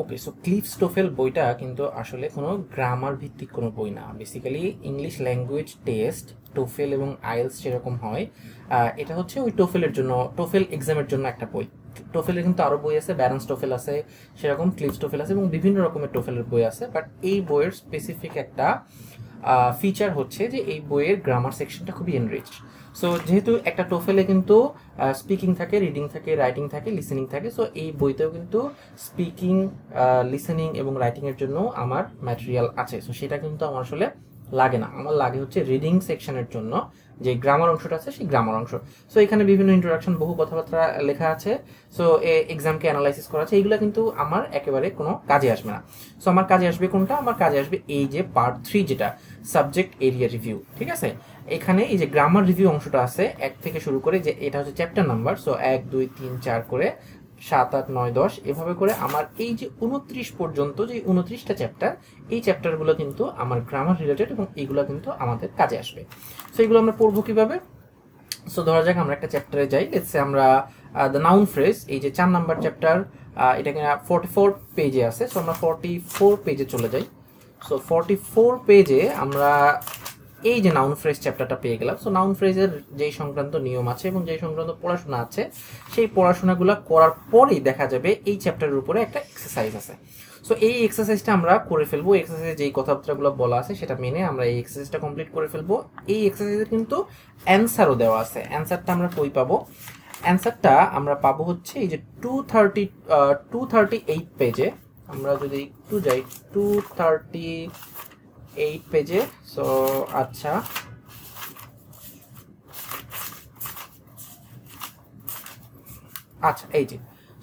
Okay so cliff স্টোফেল বইটা কিন্তু আসলে কোনো গ্রামার ভিত্তিক কোনো বই না। Basically English language test TOEFL এবং আইএলস যেরকম হয় এটা হচ্ছে ওই টোফেলের জন্য টোফেল এক্সামের জন্য একটা বই। টোফেলের কিন্তু আরও বই আছে ব্যালেন্স টোফেল আছে, সেরকম ক্লিপস টোফেল আছে এবং বিভিন্ন রকমের টোফেলের বই আছে। বাট এই বইয়ের স্পেসিফিক একটা ফিচার হচ্ছে যে এই বইয়ের গ্রামার সেকশনটা খুবই এনরিচ সো যেহেতু একটা টোফেলে কিন্তু স্পিকিং থাকে রিডিং থাকে রাইটিং থাকে লিসেনিং থাকে সো এই বইতেও কিন্তু স্পিকিং লিসেনিং এবং রাইটিংয়ের জন্য আমার ম্যাটেরিয়াল আছে। সো সেটা কিন্তু আমার আসলে লাগে না। আমার লাগে হচ্ছে রিডিং সেকশনের জন্য যে গ্রামার অংশটা আছে সেই গ্রামার অংশ। সো এখানে বিভিন্ন ইন্ট্রোডাকশন বহু কথাবার্তা লেখা আছে। সো এ এক্সামকে অ্যানালাইসিস করা আছে। এইগুলো কিন্তু আমার একেবারে কোনো কাজে আসবে না। সো আমার কাজে আসবে কোনটা? আমার কাজে আসবে এই যে পার্ট থ্রি যেটা সাবজেক্ট এরিয়া রিভিউ ঠিক আছে? এখানে এই যে গ্রামার রিভিউ অংশটা আছে, এক থেকে শুরু করে যে এটা হচ্ছে চ্যাপ্টার নাম্বার সো এক, দুই, তিন, চার করে সাত আট নয় দশ, এভাবে করে আমার এই যে উনত্রিশ পর্যন্ত, যে উনত্রিশটা চ্যাপ্টার এই চ্যাপ্টারগুলো কিন্তু আমার গ্রামার রিলেটেড এবং এইগুলো কিন্তু আমাদের কাজে আসবে। সো এগুলো আমরা পড়ব কীভাবে? সো ধরা যাক আমরা একটা চ্যাপ্টারে যাই। লেটসে আমরা দ্য নাউন ফ্রেজ এই যে চার নাম্বার চ্যাপ্টার এটা কিনা ফোর্টি ফোর পেজে আছে। সো আমরা ফোর্টি ফোর পেজে চলে যাই। সো ফোর্টি ফোর পেজে আমরা এই যে নাউন ফ্রেজ চ্যাপ্টারটা পেয়ে গেলাম। সো নাউন ফ্রেজের যেই সংক্রান্ত নিয়ম আছে এবং যেই সংক্রান্ত পড়াশোনা আছে, সেই পড়াশোনাগুলো করার পরেই দেখা যাবে এই চ্যাপ্টারের উপরে একটা এক্সারসাইজ আছে। সো এই এক্সারসাইজটা আমরা করে ফেলব। এক্সারসাইজে যেই কথাবার্তাগুলো বলা আছে, সেটা মেনে আমরা এই এক্সারসাইজটা কমপ্লিট করে ফেলব। এই এক্সারসাইজে কিন্তু অ্যান্সারও দেওয়া আছে। অ্যান্সারটা আমরা কই পাবো? অ্যান্সারটা আমরা পাবো হচ্ছে এই যে two thirty two thirty eight পেজে আমরা যদি একটু যাই টু থার্টি এইট পেজে সো আচ্ছা। আচ্ছা এই যে।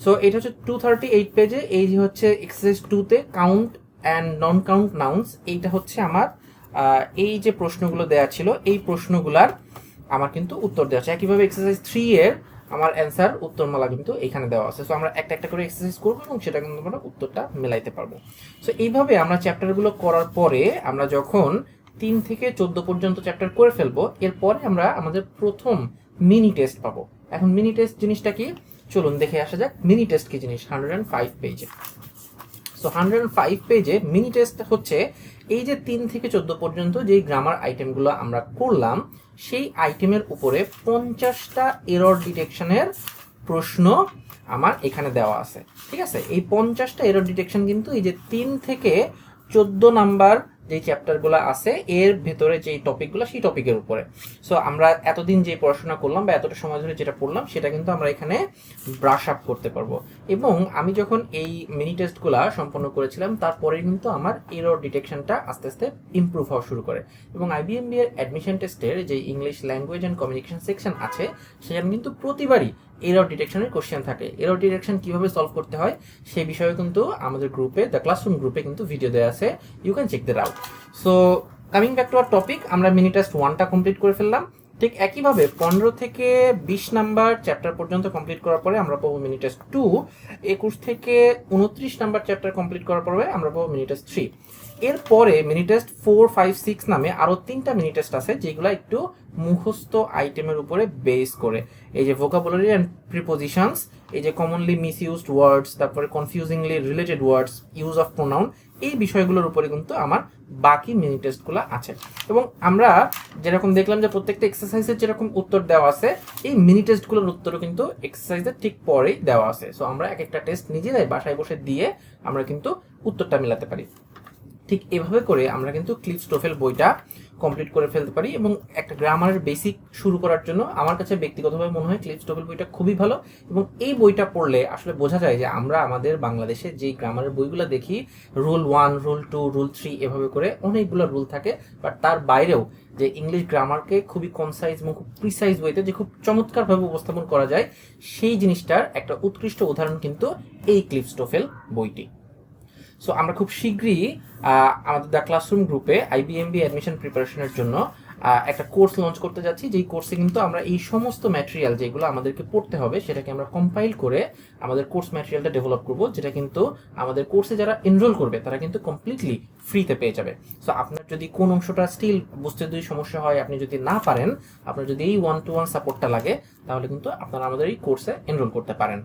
সো এটা হচ্ছে টু থার্টি এইট পেজে এই যে হচ্ছে এক্সারসাইজ টুতে count and non count nouns এইটা হচ্ছে আমার এই যে প্রশ্নগুলো দেওয়া ছিল, এই প্রশ্নগুলার আমার কিন্তু উত্তর দেওয়া আছে। একইভাবে এক্সারসাইজ থ্রি এর আমার অ্যান্সার উত্তরমালা কিন্তু এখানে দেওয়া আছে। সো আমরা একটা একটা করে এক্সারসাইজ করব এবং সেটা কিন্তু আমরা উত্তরটা মেলাইতে পারব। সো এইভাবে আমরা চ্যাপ্টারগুলো করার পরে আমরা যখন তিন থেকে চোদ্দ পর্যন্ত চ্যাপ্টার করে ফেলব, এরপরে আমরা আমাদের প্রথম মিনি টেস্ট পাবো। এখন মিনি টেস্ট জিনিসটা কি? চলুন দেখে আসা যাক। মিনি টেস্ট কি জিনিস? হান্ড্রেড অ্যান্ড ফাইভ পেজে সো হান্ড্রেড ফাইভ পেজে মিনি টেস্ট হচ্ছে, এই যে তিন থেকে চোদ্দ পর্যন্ত যেই গ্রামার আইটেমগুলো আমরা করলাম, সেই আইটেমের উপরে পঞ্চাশটা এরর ডিটেকশনের প্রশ্ন আমার এখানে দেওয়া আছে। ঠিক আছে? এই পঞ্চাশটা এরর ডিটেকশন কিন্তু এই যে তিন থেকে চোদ্দ নাম্বার যে চ্যাপ্টারগুলো আছে, এর ভেতরে যেই টপিকগুলো সেই টপিকের উপরে। সো আমরা এতদিন যে পড়াশোনা করলাম বা এতটা সময় ধরে যেটা পড়লাম, সেটা কিন্তু আমরা এখানে ব্রাশ আপ করতে পারব। এবং আমি যখন এই মিনি টেস্টগুলো সম্পন্ন করেছিলাম, তারপরে কিন্তু আমার এরর ডিটেকশনটা আস্তে আস্তে ইমপ্রুভ হওয়া শুরু করে। এবং আইবিএমবি এর অ্যাডমিশন টেস্টের যে English language and communication section আছে, সেখানে কিন্তু প্রতিবারই এরর ডিটেকশনের কোশ্চেন থাকে। এরর ডিটেকশন কীভাবে সলভ করতে হয় সেই বিষয়ে কিন্তু আমাদের গ্রুপে দ্য ক্লাসরুম গ্রুপে কিন্তু ভিডিও দেওয়া আছে। You can check that out so coming back to our topic আমরা মিনি টেস্ট ওয়ানটা কমপ্লিট করে ফেললাম। ঠিক একইভাবে পনেরো থেকে বিশ নাম্বার চ্যাপ্টার পর্যন্ত কমপ্লিট করার পরে আমরা পাবো মিনি টেস্ট টু একুশ থেকে উনত্রিশ নাম্বার চ্যাপ্টার কমপ্লিট করার পরে আমরা পাবো মিনি টেস্ট থ্রি এরপরে mini test four, five, six নামে আরও তিনটা মিনি টেস্ট আছে, যেগুলো একটু মুখস্থ আইটেমের উপরে বেস করে। এই যে ভোকাবুলারি অ্যান্ড প্রিপোজিশনস এই যে কমনলি মিস ইউজড ওয়ার্ডস তারপরে confusingly related words use of pronoun এই বিষয়গুলোর উপরে কিন্তু আমার বাকি মিনি টেস্টগুলো আছে। এবং আমরা যেরকম দেখলাম যে প্রত্যেকটা এক্সারসাইজের যেরকম উত্তর দেওয়া আছে, এই মিনি টেস্টগুলোর উত্তরও কিন্তু এক্সারসাইজের ঠিক পরেই দেওয়া আছে। সো আমরা এক একটা টেস্ট নিজেরাই বাসায় বসে দিয়ে আমরা কিন্তু উত্তরটা মেলাতে পারি। ঠিক এভাবে করে আমরা কিন্তু ক্লিপ স্টোফেল বইটা কমপ্লিট করে ফেলতে পারি এবং একটা গ্রামারের বেসিক শুরু করার জন্য আমার কাছে ব্যক্তিগতভাবে মনে হয় ক্লিপ স্টোফেল বইটা খুবই ভালো এবং এই বইটা পড়লে আসলে বোঝা যায় যে আমরা আমাদের বাংলাদেশে যেই গ্রামারের বইগুলো দেখি rule one rule two rule three এভাবে করে অনেকগুলো রুল থাকে বাট তার বাইরেও যে ইংলিশ গ্রামারকে খুবই কনসাইজ এবং খুব প্রিসাইজ ওয়েতে যে খুব চমৎকারভাবে উপস্থাপন করা যায়, সেই জিনিসটার একটা উৎকৃষ্ট উদাহরণ কিন্তু এই ক্লিপ স্টোফেল বইটি। সো আমরা খুব শীঘ্রই আমাদের দ্য ক্লাসরুম গ্রুপে আইবিএমবি অ্যাডমিশন প্রিপারেশনের জন্য একটা কোর্স লঞ্চ করতে যাচ্ছি। যেই কোর্সে কিন্তু আমরা এই সমস্ত ম্যাটেরিয়াল যেগুলো আমাদেরকে পড়তে হবে, সেটাকে আমরা কম্পাইল করে আমাদের কোর্স ম্যাটেরিয়ালটা ডেভেলপ করব, যেটা কিন্তু আমাদের কোর্সে যারা এনরোল করবে, তারা কিন্তু কমপ্লিটলি ফ্রিতে পেয়ে যাবে। সো আপনার যদি কোন অংশটা স্টিল বুঝতে যদি সমস্যা হয়, আপনি যদি না পারেন, আপনার যদি এই ওয়ান টু ওয়ান সাপোর্টটা লাগে, তাহলে কিন্তু আপনারা আমাদের এই কোর্সে এনরোল করতে পারেন।